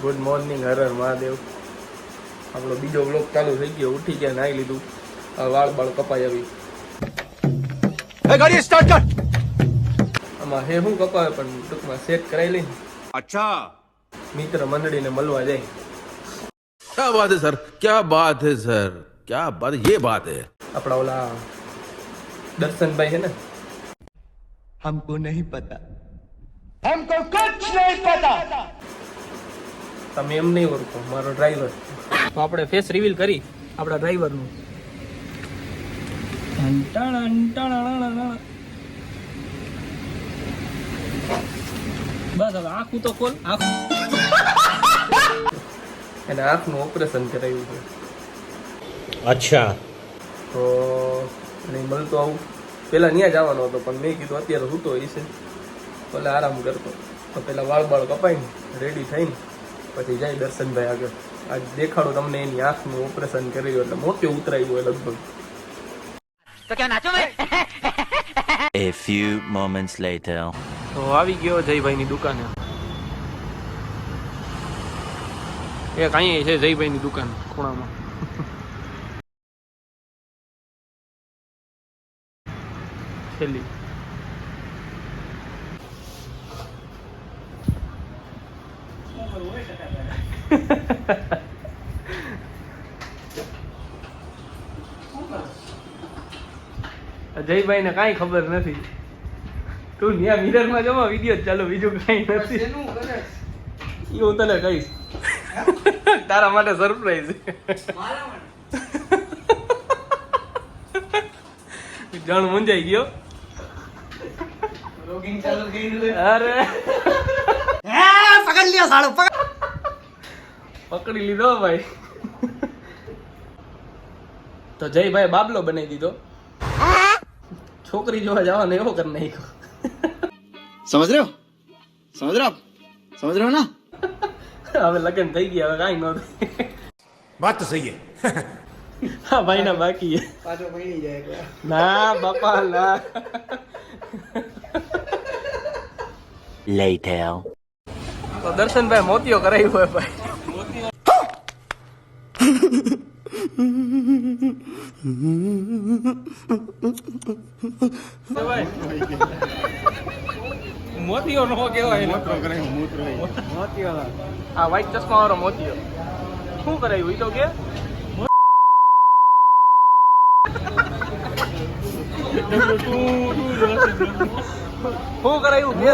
Good morning Har Har Mahadev. આપણો બીજો block ચાલુ થઈ ગયો. ઉઠી ગયા નાઈ લીધું. વાળ બાળ કપાઈ આવી. ગાડી સ્ટાર્ટ કર. આમાં હે હું કપાવે પણ ટૂંકમાં સેટ કરાવી લઈ અચ્છા. મિત્ર મંડળીને મળવા જાય. ક્યા વાત હે સર? ક્યા બાત હે સર? ક્યાં વાત યે બાત હે. આપણા ઓલા દર્શનભાઈ હે ને? હમકો નહીં પતા હમકો કુછ નહીં પતા તમે એમ નહીં ઓળખો મારો ડ્રાઈવર તો આપણે ફેસ રિવીલ કરી આપણા ડ્રાઈવરનું બસ એને આંખનું ઓપરેશન કરાવ્યું છે. અચ્છા. તો નહીં મળતો આવું પહેલાં ત્યાં જવાનો હતો પણ મેં કીધું અત્યારે સૂતો હશે. ભલે આરામ કરતો. તો પહેલાં વાળ બાળ કપાઈને રેડી થઈને પછી જાય દર્શનભાઈ આગળ. આજ દેખાડો તમને એની આંખનું ઓપરેશન કર્યું એટલે મોટી ઉતરાયું હોય લગભગ. A few moments later. તો આવી ગયો જયભાઈની દુકાને. એક અહીંયા છે જયભાઈની દુકાન ખૂણામાં. છેલ્લી. જયભાઈ ને કઈ ખબર નથી. તું ન્યા મિરરમાં જમા વીડિયો ચાલો બીજું કઈ નથી. એ હું તને કહીશ. તારા માટે સરપ્રાઈઝ જણ મુંજાઈ ગયો. અરે. પકડ લ્યો સાળો પકડ. પકડી લીધો ભાઈ. તો જય ભાઈ બાબલો બનાવી દીધો. છોકરી જોવા જવાનો એવો કર નાખ્યો. સમજ રહ્યો? સમજ રહ્યો? સમજ રહ્યો ના? હવે લગ્ન થઈ ગયા હવે કાંઈ નો વાત તો સહી હા. ભાઈ ના બાકી પાછો મળી જાય ના બાપા ના. લેટર તો દર્શનભાઈ મોતિયો કરાવ્યું હોય ભાઈ. મોતીઓ નો કેવાય આ વ્હાઈટ ચશ્મા વાળો મોતીઓ શું કરાયું? ઈ તો કે શું કરાયું? બે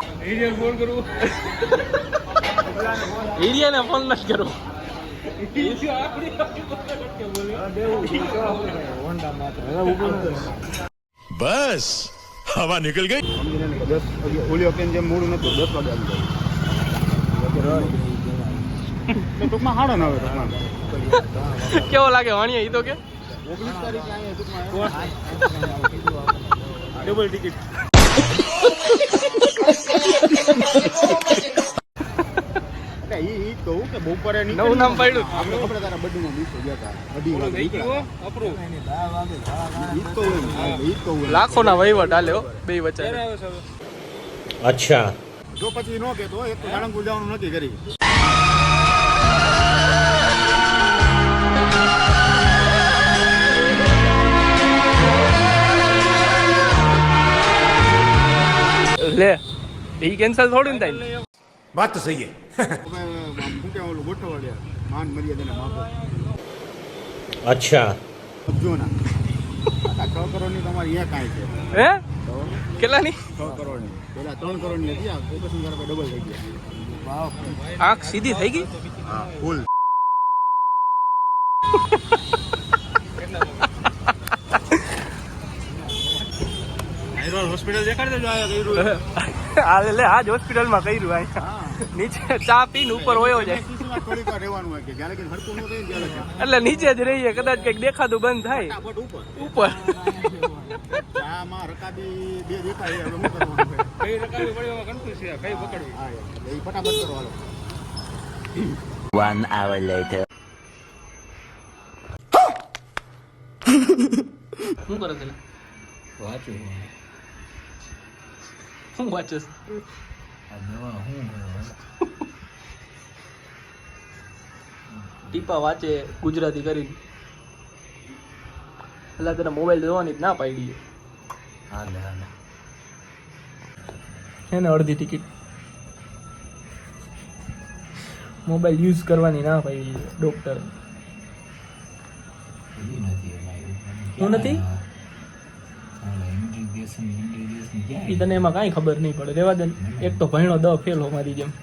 હીરિયાને ફોન કરું. હીરિયાને ફોન નથી કરું. બસ હવા નીકળ ગઈ. દસ ઓલી ઓપ્શન જેમ મૂળ નતું દસ વાગે ટૂંકમાં હાડો ના આવે કેવો લાગે વાણીએ એ તો કે? ઓગણીસ તારીખે ટિકિટ નવું નામ પડ્યું. આપણે ખબર તારા બડું નો લાખો ના વહીવટ હાલ્યો બે વચ્ચે. અચ્છા. જો પછી નો કેતો એક જાણંગ જવાનું નથી કરી. ઈ કેન્સલ થોડું ને થાય बात तो सही है તમે આમ શું કહેવાય ઓલું ગોઠવાડ્યા માન મર્યાદાને માપો अच्छा સમજો ના આ છ કરોડની તમારી અહીંયા કાંઈ છે હે કેટલાની છ કરોડની પેલા ત્રણ કરોડની હતી આ ઓપરેશન કરવા ડબલ થઈ ગયા આંખ સીધી થઈ ગઈ હા ફૂલ હોસ્પિટલ દેખાડી દેજો આયા કર્યું આ લે આજ હોસ્પિટલમાં કર્યું અહીંયા નીચે ચા પીને ઉપર હોયો જાય. એટલે નીચે જ રહીએ કદાચ કંઈક દેખાતું બંધ થાય. ઉપર. ઉપર. ચામાં રકાબી બે દેખાય હવે શું કરવાનું હોય? કઈ રકાવી પડી કન્ફ્યુઝ છે કઈ પકડવી? હા યાર, એ ફટાફટ કરો હાલો. One hour later. શું કરે છે વાંચું. શું વાંચે ટીપા વાંચે ગુજરાતી કરી એટલે તને મોબાઈલ જોવાની જ ના પાડી હાલે હાલે છે ને અડધી ટિકિટ મોબાઈલ યુઝ કરવાની ના પાડી ડોક્ટર હું નથી ઈ તને એમાં કાંઈ ખબર નહીં પડે. રેવા દે એક તો ભણ્યો દ ફેલો મારી જેમ.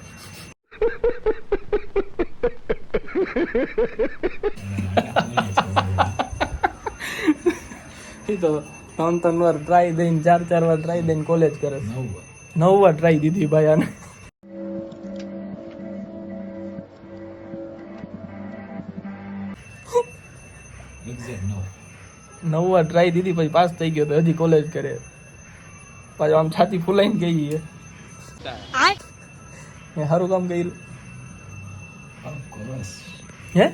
એ તો ત્રણ ત્રણ વાર ટ્રાય દઈને ચાર ચાર વાર ટ્રાય દઈને કોલેજ કરે નવ વાર. ટ્રાય દીધી ભાઈ આને. નવ વાર ટ્રાય દીધી, પછી પાસ થઈ ગયો તો હજી કોલેજ કરે. પાછું આમ છાતી ફૂલાઈને ગઈ એ. સારું કામ કર્યું. હે?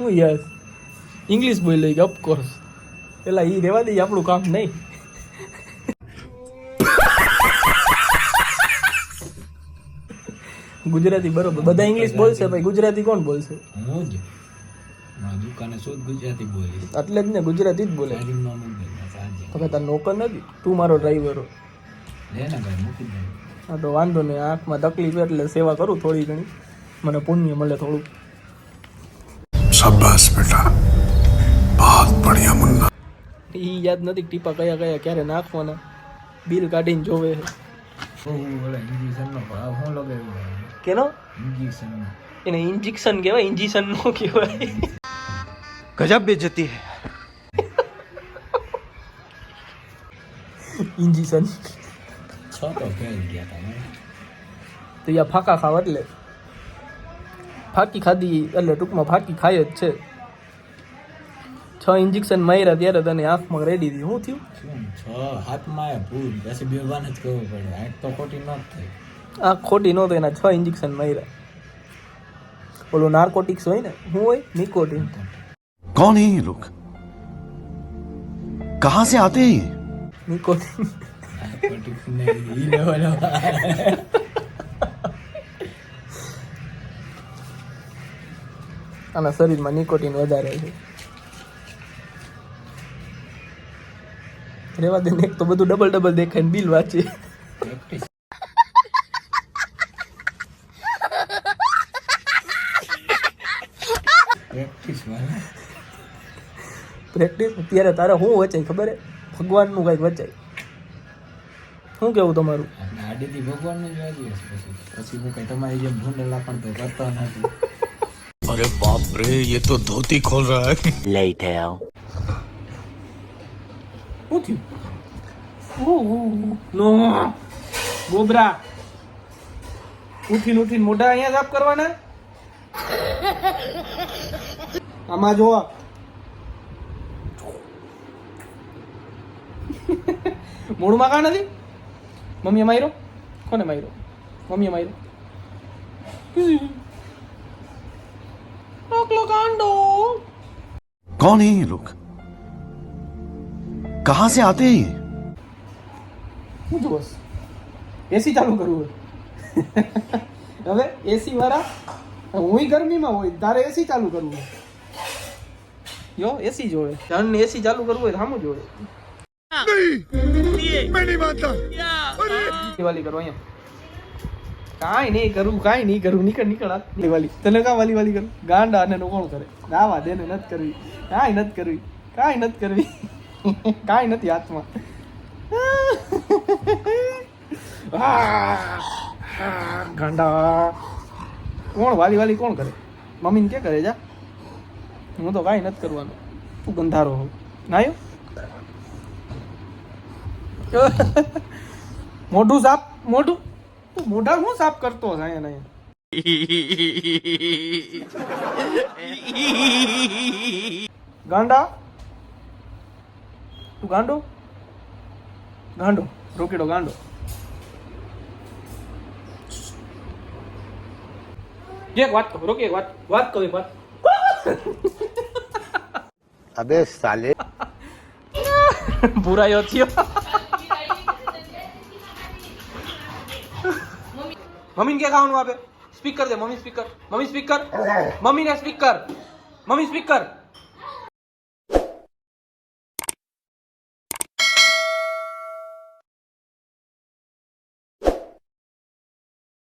હું યસ ઇંગ્લિશ બોલી કે ઓફકોર્સ પેલા ઈ રેવા દઈએ આપણું કામ નહીં. ગુજરાતી બરોબર. બધા ઇંગ્લિશ બોલશે ભાઈ. ગુજરાતી કોણ બોલશે? એટલે જ ને ગુજરાતી જ બોલે. તો કે તાર નોકર નથી? તું મારો ડ્રાઈવર હા. તો વાંધો નહીં આંખમાં તકલીફ એટલે સેવા કરું થોડી ઘણી. મને પુણ્ય મળે થોડું શાબાશ બેટા. બહુત બઢિયા મુન્ના. ઈ યાદ નથી ટીપા કયા કયા ક્યારે નાખવાના. બિલ કાઢીને જોવે કેનો? ઇન્જેક્શન એને ઇન્જેક્શન કહેવાય ઇન્જેક્શન નો કેવાય गजब बेचती है ઇન્જેક્શન છ તો ફેલ ગયા તમે તો યા ફાકા ખાવ એટલે ફાકી ખાધી એટલે ટૂંકમાં ફાકી ખાય જ છે છ ઇન્જેક્શન માર્યા ત્યારે તને આંખમાં રેડી હતી શું થયું શું છ હાથમાં એ ભૂલ પછી બે વાન જ કરવું પડે આંખ તો ખોટી ન જ થઈ આંખ ખોટી નહોતો એના છ ઇન્જેક્શન માર્યા ઓલું નાર્કોટિક્સ હોય ને શું હોય નિકોટિન कौन है ये लोग कहां से आते हैं ये નિકોટિન નાર્કોટિક્સ ને ઈ લેવલ આના શરીરમાં નિકોટિન વધારે છે રેવા દે ને એક તો બધું ડબલ ડબલ દેખાય બિલ વાંચે પ્રેક્ટિસ પ્રેક્ટિસ ત્યારે તારે શું વચાય ખબર હે? ભગવાનનું કંઈક વચાય. શું કેવું તમારું? આડીથી ભગવાનને જ વાંચી પછી. હું કંઈ તમારી જેમ ભૂંડેલા પણ તો કરતો નથી. અરે બાપ રે ये તો ધોતી ખોલ રહા હે. લઈ થયા શું થયું? નો ગોબરા. ઉઠીને ઉઠીને મોઢા અહીંયા સાફ કરવાના? આમાં જો મૂળમાં કા નથી મમ્મીએ માર્યો કોને માર્યો મમ્મીએ માર્યો ટોકલો કાંડો कौन है ये लोग कहां से आते हैं ये શું જોશ એસી ચાલુ કરવું હોય હવે એસી વાળા હું ગરમીમાં હોય તારે એસી ચાલુ કરવું હોય યો એસી જોવે જણ એસી ચાલુ કરવું હોય સામું જોવે દિવાળી કરો અહીંયા. કાંઈ નહીં કરું કાંઈ નહીં કરું. નીકળ નીકળ. દિવાળી. તને કા વાલી વાલી કરું? ગાંડા અને કોણ કરે? દાવા દેને નથી કરવી. કાંઈ નથી કરવી. કાંઈ નથી કરવી. કાંઈ નથી હાથમાં. ગાંડા. કોણ વાલી વાલી કોણ કરે? મમ્મીને કે કરે જા? હું તો કાંઈ નથી કરવાનું. તું ગંધારો હો. નાયો મોઢું સાપ મોઢું? તું મોઢા શું સાફ કરતો હોય અહીંયા નહીં ગાંડા? તું ગાંડો? ગાંડો રોકેડો ગાંડો. એક વાત કહો રોકે વાત વાત કહો એક વાત. અબે સાલે. બુરાયો થયો. મમ્મીને ક્યાં ખાવાનું આપે? સ્પીકર દે મમ્મી સ્પીકર. Mummy speaker. મમ્મીને સ્પીકર. Mummy speaker.